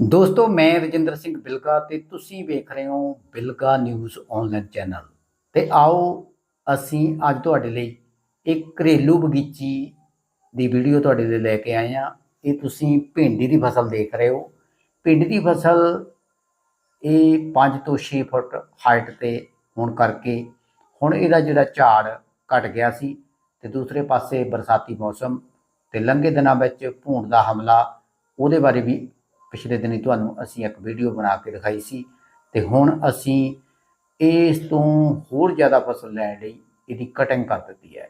ਦੋਸਤੋ, ਮੈਂ ਰਜਿੰਦਰ ਸਿੰਘ ਬਿਲਗਾ ਤੇ ਤੁਸੀਂ ਵੇਖ ਰਹੇ ਹੋ ਬਿਲਗਾ ਨਿਊਜ਼ ਆਨਲਾਈਨ ਚੈਨਲ ਤੇ ਆਓ, ਅਸੀਂ ਅੱਜ ਤੁਹਾਡੇ ਲਈ ਇੱਕ ਘਰੇਲੂ ਬਗੀਚੀ ਦੀ ਵੀਡੀਓ ਤੁਹਾਡੇ ਲਈ ਲੈ ਕੇ ਆਏ ਹਾਂ। ਇਹ ਤੁਸੀਂ ਭਿੰਡੀ ਦੀ ਫਸਲ ਦੇਖ ਰਹੇ ਹੋ। ਭਿੰਡੀ ਦੀ ਫਸਲ ਇਹ 5 ਤੋਂ 6 ਫੁੱਟ ਹਾਈਟ ਤੇ ਹੋਣ ਕਰਕੇ ਹੁਣ ਇਹਦਾ ਜਿਹੜਾ ਝਾੜ ਘਟ ਗਿਆ ਸੀ ਤੇ ਦੂਸਰੇ ਪਾਸੇ ਬਰਸਾਤੀ ਮੌਸਮ ਤੇ ਲੰਘੇ ਦਿਨਾਂ ਵਿੱਚ ਭੂਣ ਦਾ ਹਮਲਾ, ਉਹਦੇ ਬਾਰੇ ਵੀ ਪਿਛਲੇ ਦਿਨੀ ਤੁਹਾਨੂੰ ਅਸੀਂ ਇੱਕ ਵੀਡੀਓ ਬਣਾ ਕੇ ਦਿਖਾਈ ਸੀ ਤੇ ਹੁਣ ਅਸੀਂ ਇਸ ਤੋਂ ਹੋਰ ਜ਼ਿਆਦਾ ਫਸਲ ਲੈਣ ਲਈ ਇਹਦੀ ਕਟਿੰਗ ਕਰ ਦਿੱਤੀ ਹੈ।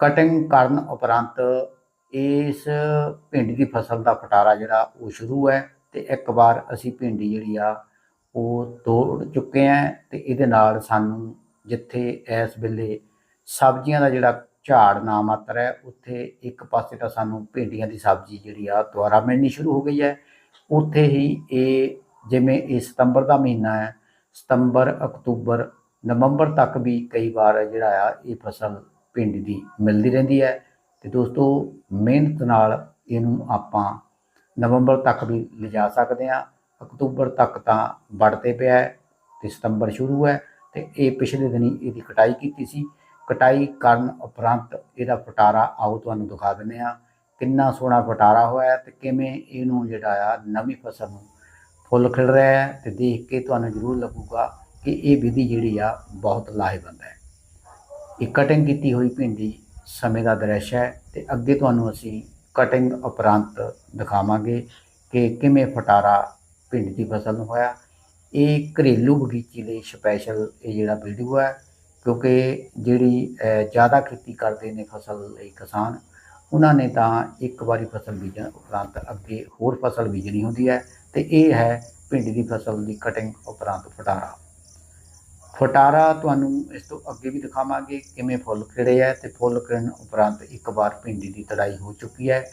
ਕਟਿੰਗ ਕਰਨ ਉਪਰੰਤ ਇਸ ਭਿੰਡੀ ਦੀ ਫਸਲ ਦਾ ਫਟਾਰਾ ਜਿਹੜਾ ਉਹ ਸ਼ੁਰੂ ਹੈ ਤੇ ਇੱਕ ਵਾਰ ਅਸੀਂ ਭਿੰਡੀ ਜਿਹੜੀ ਆ ਉਹ ਤੋੜ ਚੁੱਕੇ ਆ ਤੇ ਇਹਦੇ ਨਾਲ ਸਾਨੂੰ ਜਿੱਥੇ ਇਸ ਵੇਲੇ ਸਬਜ਼ੀਆਂ ਦਾ ਜਿਹੜਾ ਝਾੜ ਨਾ ਮਾਤਰ ਹੈ, ਉੱਥੇ ਇੱਕ ਪਾਸੇ ਤਾਂ ਸਾਨੂੰ ਭਿੰਡੀਆਂ ਦੀ ਸਬਜ਼ੀ ਜਿਹੜੀ ਆ ਦੁਆਰਾ ਮਿਲਣੀ ਸ਼ੁਰੂ ਹੋ ਗਈ ਹੈ। ਉੱਥੇ ਹੀ ਇਹ ਜਿਵੇਂ ਇਹ ਸਤੰਬਰ ਦਾ ਮਹੀਨਾ ਹੈ, ਸਤੰਬਰ, ਅਕਤੂਬਰ, ਨਵੰਬਰ ਤੱਕ ਵੀ ਕਈ ਵਾਰ ਜਿਹੜਾ ਆ ਇਹ ਫਸਲ ਭਿੰਡੀ ਦੀ ਮਿਲਦੀ ਰਹਿੰਦੀ ਹੈ। ਤੇ ਦੋਸਤੋ, ਮਿਹਨਤ ਨਾਲ ਇਹਨੂੰ ਆਪਾਂ ਨਵੰਬਰ ਤੱਕ ਵੀ ਲਿਜਾ ਸਕਦੇ ਹਾਂ। ਅਕਤੂਬਰ ਤੱਕ ਤਾਂ ਵੱਢ ਤੇ ਪਿਆ ਹੈ ਤੇ ਸਤੰਬਰ ਸ਼ੁਰੂ ਹੈ। ਤੇ ਇਹ ਪਿਛਲੇ ਦਿਨੀ ਇਹਦੀ ਕਟਾਈ ਕੀਤੀ ਸੀ। ਕਟਾਈ ਕਰਨ ਉਪਰੰਤ ਇਹਦਾ ਫਟਾਰਾ ਆਓ ਤੁਹਾਨੂੰ ਦਿਖਾ ਦਿੰਦੇ ਆ ਕਿੰਨਾ ਸੋਹਣਾ ਫਟਾਰਾ ਹੋਇਆ ਹੈ ਤੇ ਕਿਵੇਂ ਇਹਨੂੰ ਜਿਹੜਾ ਆ ਨਵੀਂ ਫਸਲ ਨੂੰ ਫੁੱਲ ਖਿਲ ਰਿਹਾ ਹੈ ਤੇ ਦੇਖ ਕੇ ਤੁਹਾਨੂੰ ਜ਼ਰੂਰ ਲੱਗੂਗਾ ਕਿ ਇਹ ਵਿਧੀ ਜਿਹੜੀ ਆ ਬਹੁਤ ਲਾਹੇਵੰਦ ਹੈ। ਇਹ ਕਟਿੰਗ ਕੀਤੀ ਹੋਈ ਭਿੰਡੀ ਸਮੇਂ ਦਾ ਦ੍ਰਿਸ਼ ਹੈ ਤੇ ਅੱਗੇ ਤੁਹਾਨੂੰ ਅਸੀਂ ਕਟਿੰਗ ਉਪਰੰਤ ਦਿਖਾਵਾਂਗੇ ਕਿ ਕਿਵੇਂ ਫਟਾਰਾ ਭਿੰਡੀ ਦੀ ਫਸਲ ਨੂੰ ਹੋਇਆ। ਇਹ ਘਰੇਲੂ ਬਗੀਚੀ ਲਈ ਸਪੈਸ਼ਲ ਇਹ ਜਿਹੜਾ ਵੀਡੀਓ ਹੈ ਕਿਉਂਕਿ ਜਿਹੜੀ ਜ਼ਿਆਦਾ ਖੇਤੀ ਕਰਦੇ ਨੇ ਫਸਲ ਲਈ ਕਿਸਾਨ, ਉਹਨਾਂ ਨੇ ਤਾਂ ਇੱਕ ਵਾਰੀ ਫਸਲ ਬੀਜਣ ਉਪਰੰਤ ਅੱਗੇ ਹੋਰ ਫਸਲ ਬੀਜਣੀ ਹੁੰਦੀ ਹੈ ਤੇ ਇਹ ਹੈ ਭਿੰਡੀ ਦੀ ਫਸਲ ਦੀ ਕਟਿੰਗ ਉਪਰੰਤ ਫਟਾਰਾ। ਫਟਾਰਾ ਤੁਹਾਨੂੰ ਇਸ ਤੋਂ ਅੱਗੇ ਵੀ ਦਿਖਾਵਾਂਗੇ ਕਿਵੇਂ ਫੁੱਲ ਖਿੜੇ ਹੈ ਤੇ ਫੁੱਲ ਖਿੜਨ ਉਪਰੰਤ ਇੱਕ ਵਾਰ ਭਿੰਡੀ ਦੀ ਤੜਾਈ ਹੋ ਚੁੱਕੀ ਹੈ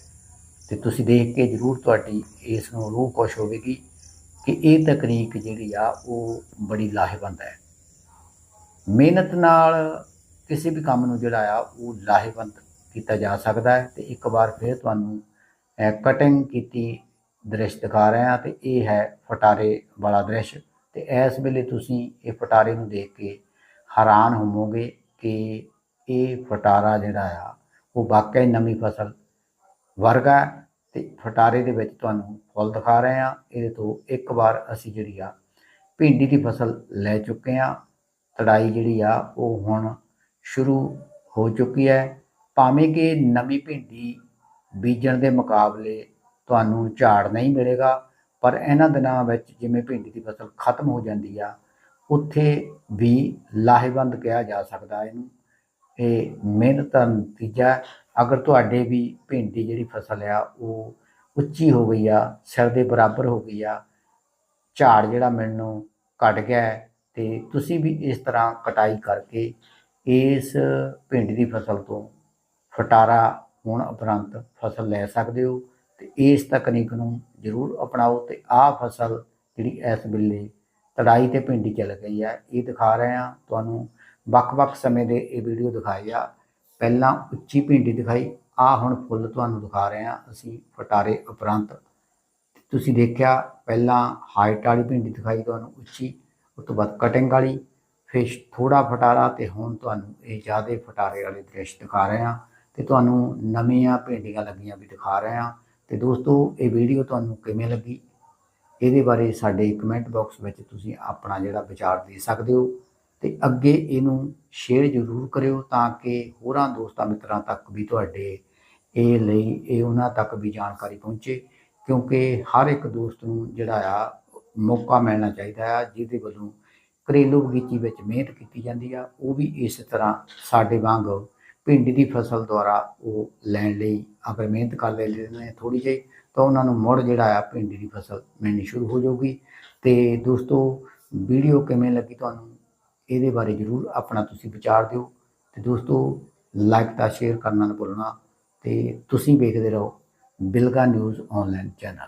ਤੇ ਤੁਸੀਂ ਦੇਖ ਕੇ ਜ਼ਰੂਰ ਤੁਹਾਡੀ ਇਸ ਨੂੰ ਰੂਹ ਖੁਸ਼ ਹੋਵੇਗੀ ਕਿ ਇਹ ਤਕਨੀਕ ਜਿਹੜੀ ਆ, ਉਹ ਬੜੀ ਲਾਹੇਵੰਦ ਹੈ। ਮਿਹਨਤ ਨਾਲ ਕਿਸੇ ਵੀ ਕੰਮ ਨੂੰ ਜਿਹੜਾ ਆ, ਉਹ ਲਾਹੇਵੰਦ ਕੀਤਾ ਜਾ ਸਕਦਾ ਹੈ ਤੇ ਇੱਕ ਵਾਰ ਫਿਰ ਤੁਹਾਨੂੰ ਕਟਿੰਗ ਕੀਤੀ ਦ੍ਰਿਸ਼ ਦਿਖਾ ਰਹੇ ਹਾਂ ਤੇ ਇਹ ਹੈ ਫਟਾਰੇ ਵਾਲਾ ਦ੍ਰਿਸ਼ ਤੇ ਇਸ ਵੇਲੇ ਤੁਸੀਂ ਇਹ ਫਟਾਰੇ ਨੂੰ ਦੇਖ ਕੇ ਹੈਰਾਨ ਹੋਵੋਗੇ ਕਿ ਇਹ ਫਟਾਰਾ ਜਿਹੜਾ ਆ, ਉਹ ਵਾਕਈ ਨਵੀਂ ਫਸਲ ਵਰਗਾ ਹੈ ਤੇ ਫਟਾਰੇ ਦੇ ਵਿੱਚ ਤੁਹਾਨੂੰ ਫੁੱਲ ਦਿਖਾ ਰਹੇ ਹਾਂ। ਇਹਦੇ ਤੋਂ ਇੱਕ ਵਾਰ ਅਸੀਂ ਜਿਹੜੀ ਆ ਭਿੰਡੀ ਦੀ ਫਸਲ ਲੈ ਚੁੱਕੇ ਹਾਂ। ਤੜਾਈ ਜਿਹੜੀ ਆ, ਉਹ ਹੁਣ ਸ਼ੁਰੂ ਹੋ ਚੁੱਕੀ ਹੈ। ਭਾਵੇਂ ਕਿ ਨਵੀਂ ਭਿੰਡੀ ਬੀਜਣ ਦੇ ਮੁਕਾਬਲੇ ਤੁਹਾਨੂੰ ਝਾੜ ਨਹੀਂ ਮਿਲੇਗਾ, ਪਰ ਇਹਨਾਂ ਦਿਨਾਂ ਵਿੱਚ ਜਿਵੇਂ ਭਿੰਡੀ ਦੀ ਫਸਲ ਖਤਮ ਹੋ ਜਾਂਦੀ ਆ, ਉੱਥੇ ਵੀ ਲਾਹੇਵੰਦ ਕਿਹਾ ਜਾ ਸਕਦਾ ਇਹਨੂੰ। ਇਹ ਮਿਹਨਤ ਦਾ ਨਤੀਜਾ ਅਗਰ ਤੁਹਾਡੇ ਵੀ ਭਿੰਡੀ ਜਿਹੜੀ ਫਸਲ ਆ, ਉਹ ਉੱਚੀ ਹੋ ਗਈ ਆ, ਸਿਰ ਦੇ ਬਰਾਬਰ ਹੋ ਗਈ ਆ, ਝਾੜ ਜਿਹੜਾ ਮਿਲਣੋਂ ਘਟ ਗਿਆ ਤੇ ਤੁਸੀਂ ਵੀ ਇਸ ਤਰ੍ਹਾਂ ਕਟਾਈ ਕਰਕੇ ਇਸ ਭਿੰਡੀ ਦੀ ਫਸਲ ਤੋਂ ਫਟਾਰਾ ਹੋਣ ਉਪਰੰਤ ਫਸਲ ਲੈ ਸਕਦੇ ਹੋ ਤੇ ਇਸ ਤਕਨੀਕ ਨੂੰ ਜ਼ਰੂਰ ਅਪਣਾਓ ਤੇ ਆਹ ਫਸਲ ਜਿਹੜੀ ਇਸ ਵੇਲੇ ਤੜਾਈ ਤੇ ਭਿੰਡੀ ਚੱਲ ਗਈ ਆ, ਇਹ ਦਿਖਾ ਰਹੇ ਹਾਂ ਤੁਹਾਨੂੰ। ਵੱਖ-ਵੱਖ ਸਮੇਂ ਦੇ ਇਹ ਵੀਡੀਓ ਦਿਖਾਈ ਆ। ਪਹਿਲਾਂ ਉੱਚੀ ਭਿੰਡੀ ਦਿਖਾਈ, ਆ ਹੁਣ ਫੁੱਲ ਤੁਹਾਨੂੰ ਦਿਖਾ ਰਹੇ ਹਾਂ ਅਸੀਂ ਫਟਾਰੇ ਉਪਰੰਤ। ਤੁਸੀਂ ਦੇਖਿਆ ਪਹਿਲਾਂ ਹਾਈਟ ਵਾਲੀ ਭਿੰਡੀ ਦਿਖਾਈ ਤੁਹਾਨੂੰ ਉੱਚੀ। ਉਸ ਤੋਂ ਬਾਅਦ ਕਟਿੰਗ ਵਾਲੀ, ਫਿਰ ਥੋੜਾ ਫਟਾਰਾ ਤੇ ਹੁਣ ਤੁਹਾਨੂੰ ਇਹ ਜ਼ਿਆਦਾ ਫਟਾਰੇ ਵਾਲੇ ਦ੍ਰਿਸ਼ ਦਿਖਾ ਰਹੇ ਹਾਂ ਤੇ ਤੁਹਾਨੂੰ ਨਵੀਆਂ ਭਿੰਡੀਆਂ ਲੱਗੀਆਂ ਵੀ ਦਿਖਾ ਰਹੇ ਹਾਂ ਤੇ ਦੋਸਤੋ, ਇਹ ਵੀਡੀਓ ਤੁਹਾਨੂੰ ਕਿਵੇਂ ਲੱਗੀ? ਇਹਦੇ ਬਾਰੇ ਸਾਡੇ ਕਮੈਂਟ ਬਾਕਸ ਵਿੱਚ ਤੁਸੀਂ ਆਪਣਾ ਜਿਹੜਾ ਵਿਚਾਰ ਦੇ ਸਕਦੇ ਹੋ ਤੇ ਅੱਗੇ ਇਹਨੂੰ ਸ਼ੇਅਰ ਜ਼ਰੂਰ ਕਰਿਓ ਤਾਂ ਕਿ ਹੋਰਾਂ ਦੋਸਤਾਂ ਮਿੱਤਰਾਂ ਤੱਕ ਵੀ ਤੁਹਾਡੇ ਇਹ ਲਈ, ਇਹ ਉਹਨਾਂ ਤੱਕ ਵੀ ਜਾਣਕਾਰੀ ਪਹੁੰਚੇ ਕਿਉਂਕਿ ਹਰ ਇੱਕ ਦੋਸਤ ਨੂੰ ਜਿਹੜਾ ਆ ਮੌਕਾ ਮਿਲਣਾ ਚਾਹੀਦਾ ਆ ਜਿਹਦੇ ਵੱਲੋਂ ਘਰੇਲੂ ਬਗੀਚੀ ਵਿੱਚ ਮਿਹਨਤ ਕੀਤੀ ਜਾਂਦੀ ਆ, ਉਹ ਵੀ ਇਸ ਤਰ੍ਹਾਂ ਸਾਡੇ ਵਾਂਗ ਭਿੰਡੀ ਦੀ ਫਸਲ ਦੁਆਰਾ ਉਹ ਲੈਣ ਲਈ ਅਗਰ ਮਿਹਨਤ ਕਰ ਲੈਂਦੇ ਨੇ ਥੋੜੀ ਜਿਹੀ, ਤਾਂ ਉਹਨਾਂ ਨੂੰ ਮੁੜ ਜਿਹੜਾ ਆ ਭਿੰਡੀ ਦੀ ਫਸਲ ਮਿਲਣੀ ਸ਼ੁਰੂ ਹੋ ਜਾਊਗੀ। ਤੇ ਦੋਸਤੋ, ਵੀਡੀਓ ਕਿਵੇਂ ਲੱਗੀ ਤੁਹਾਨੂੰ, ਇਹਦੇ ਬਾਰੇ ਜਰੂਰ ਆਪਣਾ ਤੁਸੀਂ ਵਿਚਾਰ ਦਿਓ। ਤੇ ਦੋਸਤੋ ਲਾਈਕ ਤਾਂ ਸ਼ੇਅਰ ਕਰਨਾ ਨਾ ਭੁੱਲਣਾ, ਤੇ ਤੁਸੀਂ ਵੇਖਦੇ ਰਹੋ ਬਿਲਗਾ ਨਿਊਜ਼ ਆਨਲਾਈਨ ਚੈਨਲ